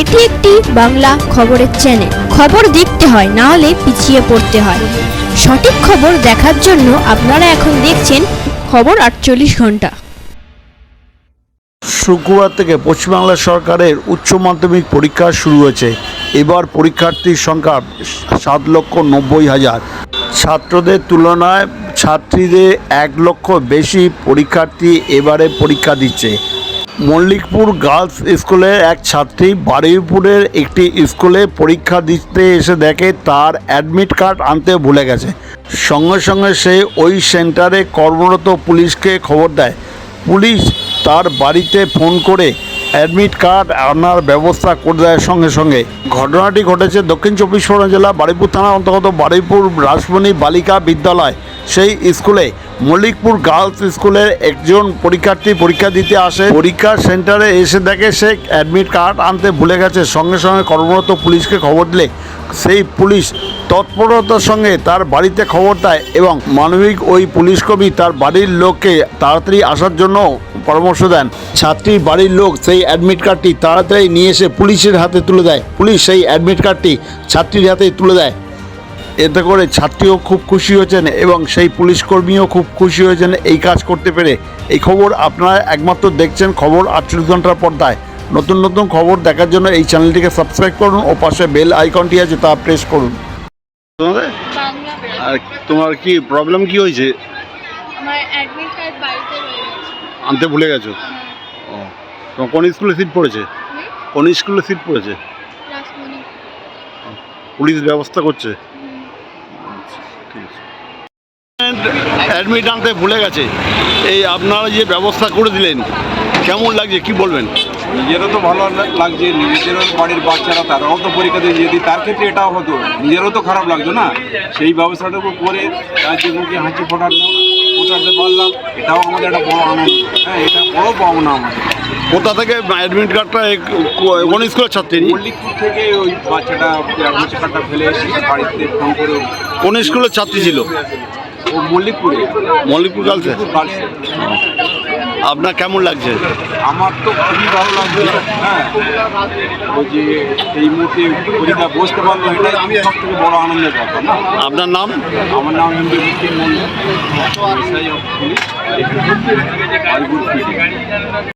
এটি একটি বাংলা খবরের চ্যানেল খবর দেখতে হয়, না হলে পিছিয়ে পড়তে হয়। সঠিক খবর দেখার জন্য আপনারা এখন দেখছেন খবর আটচল্লিশ ঘণ্টা। শুক্রবার থেকে পশ্চিমবাংলা সরকারের উচ্চ মাধ্যমিক পরীক্ষা শুরু হয়েছে। এবার পরীক্ষার্থীর সংখ্যা সাত লক্ষ নব্বই হাজার। ছাত্রদের তুলনায় ছাত্রীদের এক লক্ষ বেশি পরীক্ষার্থী এবারে পরীক্ষা দিচ্ছে। মল্লিকপুর গার্লস স্কুলের এক ছাত্রী বারুইপুরের একটি স্কুলে পরীক্ষা দিতে এসে দেখে তার অ্যাডমিট কার্ড আনতে ভুলে গেছে। সঙ্গে সঙ্গে সে ওই সেন্টারে কর্মরত পুলিশকে খবর দেয়। পুলিশ তার বাড়িতে ফোন করে অ্যাডমিট কার্ড আনার ব্যবস্থা করে দেয় সঙ্গে সঙ্গে। ঘটনাটি ঘটেছে দক্ষিণ চব্বিশ পরগনা জেলা বারুইপুর থানার অন্তর্গত বারুইপুর রাসমণি বালিকা বিদ্যালয়। সেই স্কুলে মল্লিকপুর গার্লস স্কুলের একজন পরীক্ষার্থী পরীক্ষা দিতে আসে। পরীক্ষা সেন্টারে এসে দেখে সে অ্যাডমিট কার্ড আনতে ভুলে গেছে। সঙ্গে সঙ্গে কর্মরত পুলিশকে খবর দিলে সেই পুলিশ তৎপরতার সঙ্গে তার বাড়িতে খবর দেয় এবং মানবিক ওই পুলিশ কবি তার বাড়ির লোককে তাড়াতাড়ি আসার জন্য পরামর্শ দেন। ছাত্রীর বাড়ির লোক সেই অ্যাডমিট কার্ডটি তাড়াতাড়ি নিয়ে এসে পুলিশের হাতে তুলে দেয়। পুলিশ সেই অ্যাডমিট কার্ডটি ছাত্রীর হাতে তুলে দেয়। এতে করে ছাত্রীও খুব খুশি হয়েছেন এবং সেই পুলিশ কর্মীও খুব খুশি হয়েছেন এই কাজ করতে পেরে। এই খবর আপনারা একমাত্র দেখছেন খবর আটচল্লিশ ঘণ্টার পর্দায়। নতুন নতুন খবর দেখার জন্য এই চ্যানেলটিকে সাবস্ক্রাইব করুন ও পাশে বেল আইকনটি আছে তা প্রেস করুন। আর তোমার কি প্রবলেম কি হয়েছে? আমার অ্যাডমিট কার্ড আনতে ভুলে গেছো? ও। তোমার কোন স্কুলে সিট পড়েছে? কোন স্কুলে সিট পড়েছে? পুলিশ ব্যবস্থা করছে? অ্যাডমিট আনতে ভুলে গেছে। এই আপনারা যে ব্যবস্থা করে দিলেন কেমন লাগছে? কি বলবেন? নিজেরও তো ভালো লাগছে নিজেদেরও বাড়ির বাচ্চারা তারাও তো পরীক্ষা দিয়ে যদি তার ক্ষেত্রে এটাও হতো নিজেরও তো খারাপ লাগতো না? সেই ব্যবস্থাটুকু করে তার যে মুখে হাঁচি ফোটানো। ফোটাতে পারলাম এটাও আমাদের একটা বড় আনন্দ। হ্যাঁ এটা বড় পাওনা আমাদের। কোথা থেকে অ্যাডমিট কার্ডটা কোন স্কুলের ছাত্রী? মল্লিকপুর থেকে ওই বাচ্চাটা অ্যাডমিট কার্ডটা ফেলে এসে বাড়িতে ফোন করে কোন স্কুলের ছাত্রী ছিল? ও মল্লিকপুরে। মল্লিকপুর গার্লসে। আপনার কেমন লাগছে? আমার তো খুবই ভালো লাগছে হ্যাঁ। ওই যে এই মুহূর্তে পরীক্ষা বসতে পারল এটাই আমি সব থেকে বড় আনন্দের ব্যাপার না? আপনার নাম? আমার নাম হিন্দু মুসলিম